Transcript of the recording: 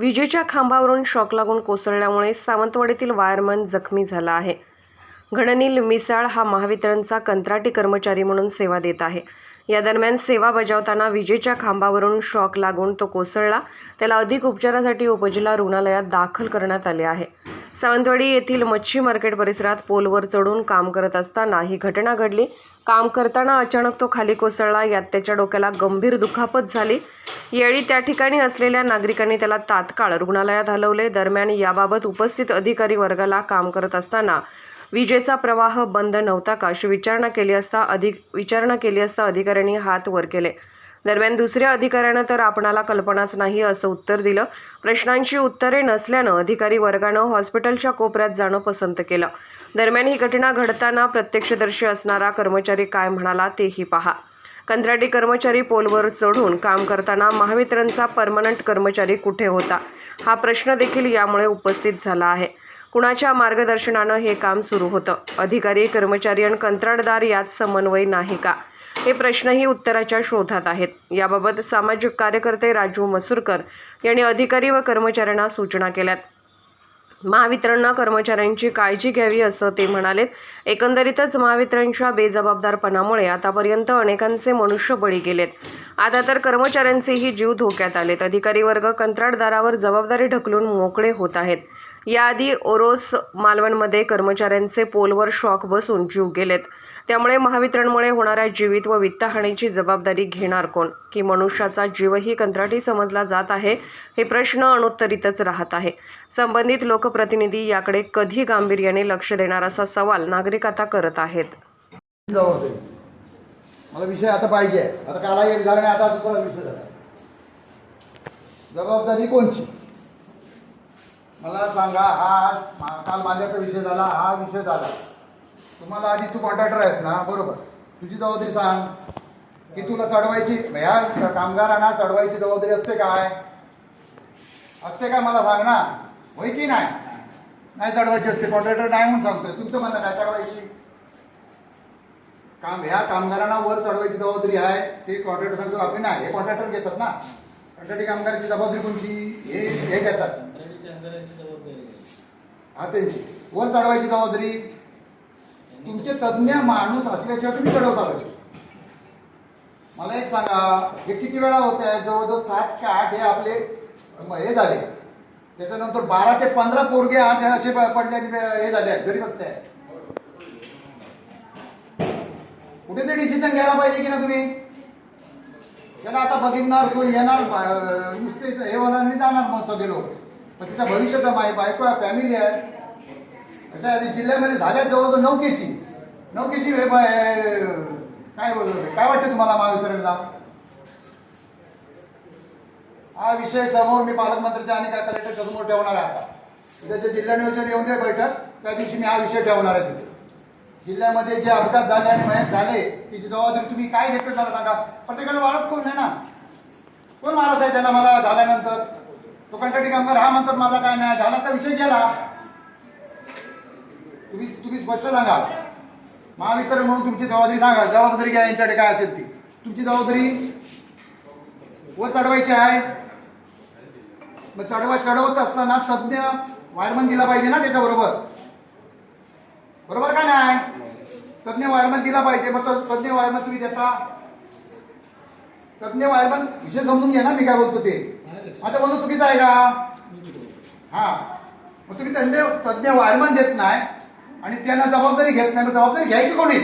विजेच्या खांबावरून शॉक लागून कोसळल्यामुळे सावंतवाडीतील वायरमन जखमी झाला आहे. घडनील मिसाळ हा महावितरणचा कंत्राटी कर्मचारी म्हणून सेवा देत आहे. या दरम्यान सेवा बजावताना विजेच्या खांबावरून शॉक लागून तो कोसळला. त्याला अधिक उपचारासाठी उपजिल्हा रुग्णालयात दाखल करण्यात आले आहे. सावंतवाडी येथील मच्छी मार्केट परिसरात पोलवर चढून काम करत असताना ही घटना घडली. काम करताना अचानक तो खाली कोसळला. यात त्याच्या डोक्याला गंभीर दुखापत झाली. यावेळी त्या ठिकाणी असलेल्या नागरिकांनी त्याला तात्काळ रुग्णालयात हलवले. दरम्यान याबाबत उपस्थित अधिकारी वर्गाला काम करत असताना विजेचा प्रवाह बंद नव्हता का अशी विचारणा केली असता अधिक विचारणा केली असता अधिकाऱ्यांनी हात वर केले. दरम्यान दुसऱ्या अधिकाऱ्यानं तर आपणाला कल्पनाच नाही असं उत्तर दिलं. प्रश्नांची उत्तरे नसल्यानं अधिकारी वर्गानं हॉस्पिटलच्या कोपऱ्यात जाणं पसंत केलं. दरम्यान ही घटना घडताना प्रत्यक्षदर्शी असणारा कर्मचारी काय म्हणाला तेही पहा. कंत्राटी कर्मचारी पोलवर चढून काम करताना महावितरणचा परमनंट कर्मचारी कुठे होता? हा प्रश्न देखील यामुळे उपस्थित झाला आहे. कुणाच्या मार्गदर्शनानं हे काम सुरू होतं? अधिकारी कर्मचारी आणि कंत्राटदार यात समन्वय नाही का? हे प्रश्नही उत्तराच्या शोधात आहेत. याबाबत सामाजिक कार्यकर्ते राजू मसूरकर यांनी अधिकारी व कर्मचाऱ्यांना सूचना केल्यात. महावितरणनं कर्मचाऱ्यांची काळजी घ्यावी असं ते म्हणालेत. एकंदरीतच महावितरणच्या बेजबाबदारपणामुळे आतापर्यंत अनेकांचे मनुष्य बळी गेलेत. आता तर कर्मचाऱ्यांचेही जीव धोक्यात आलेत. अधिकारी वर्ग कंत्राटदारावर जबाबदारी ढकलून मोकळे होत आहेत. याआधी ओरोस मालवणमध्ये कर्मचाऱ्यांचे पोलवर शॉक बसून जीव गेलेत. त्यामुळे महावितरणमुळे होणाऱ्या जीवित व वित्तहानीची जबाबदारी घेणार कोण? की मनुष्याचा जीवही कंत्राटी समजला जात आहे? हे प्रश्न अनुत्तरितच राहत आहे. संबंधित लोकप्रतिनिधी याकडे कधी गांभीर्याने लक्ष देणार असा सवाल नागरिक आता करत आहेत. जबाबदारी मला विषय आता पाहिजे. आता काला एक झाला आता दुसरा विषय झाला. जबाबदारी कोणची? मला सांगा हा काल माझ्याचा विषय झाला हा विषय झाला. तुम्हाला आधी तू कॉन्ट्रॅक्टर आहेस ना बरोबर. तुझी जबाबदारी सांग. की तुला चढवायची ह्या कामगारांना चढवायची जबाबदारी असते काय? असते काय मला सांग ना. होय की नाही? नाही चढवायची असते कॉन्ट्रॅक्टर नाही म्हणून सांगतोय. तुमचं म्हणणं काय? चढवायची. काम ह्या कामगारांना वर चढवायची जबाबदारी आहे. ते कॉन्ट्रॅक्टर सांगतो आपली नाही हे कॉन्ट्रॅक्टर घेतात ना. कंत्राटी कामगाराची जबाबदारी कोणची हे हे घेतात. हा त्यांची. वर चढवायची जबाबदारी. तुमचे तज्ज्ञ माणूस असल्याशिवाय तुम्ही चढवता कसे मला एक सांगा हे किती वेळा होत आहे? जवळजवळ सात ते आठ हे आपले हे झाले. त्याच्यानंतर बारा ते पंधरा पोरगे आज असे प- पडले आणि हे झाले आहेत. घरी बसते कुठे ते डिसिजन घ्यायला पाहिजे की ना तुम्ही? त्याला आता बघितणार तो येणार नुसते हे होणार आणि जाणार मग सगळे लोक. पण तिच्या भविष्यात माही बायको आहे फॅमिली आहे. अशा आहे, आधी जिल्ह्यामध्ये झाल्या जवळजवळ नऊ केसी. नऊ केसी हे बाय- काय बोलतो काय वाटतं तुम्हाला महावितरणला? हा विषय समोर मी पालकमंत्र्याच्या आणि त्या कलेक्टरच्या समोर ठेवणार आहे आता. उद्याच्या जिल्हा नियोजन येऊन दे बैठक त्या दिवशी मी हा विषय ठेवणार आहे तिथे. जिल्ह्यामध्ये जे अपघात झाले आणि मयत झाले त्याची जबाबदारी तुम्ही काय घेतलं झालं सांगा. प्रत्येकाला वारस कोण नाही ना. कोण वारस आहे त्याला? मला झाल्यानंतर. तो कंटाटी कामगार हा म्हणतात माझा काय नाही झाला तर विषय गेला तुम्ही तुम्ही स्पष्ट सांगा महावितरण म्हणून तुमची जबाबदारी सांगा जबाबदारी घ्या यांच्याकडे काय असेल ती. तुमची जबाबदारी वर चढवायची आहे. मग चढवा चढवत असताना तज्ज्ञ वायरमन दिला पाहिजे ना त्याच्याबरोबर. बरोबर का नाही? तज्ज्ञ वायरमन दिला पाहिजे. मग तज्ज्ञ वायरमन तुम्ही देता. तज्ज्ञ वायरमन विषय समजून घ्या ना मी काय बोलतो ते. आता बोलणं चुकीचं आहे का? हा. मग तुम्ही तज्ञ तज्ज्ञ वायरमन देत नाही. आणि त्यांना जबाबदारी घेत नाही मग जबाबदारी घ्यायची कोणी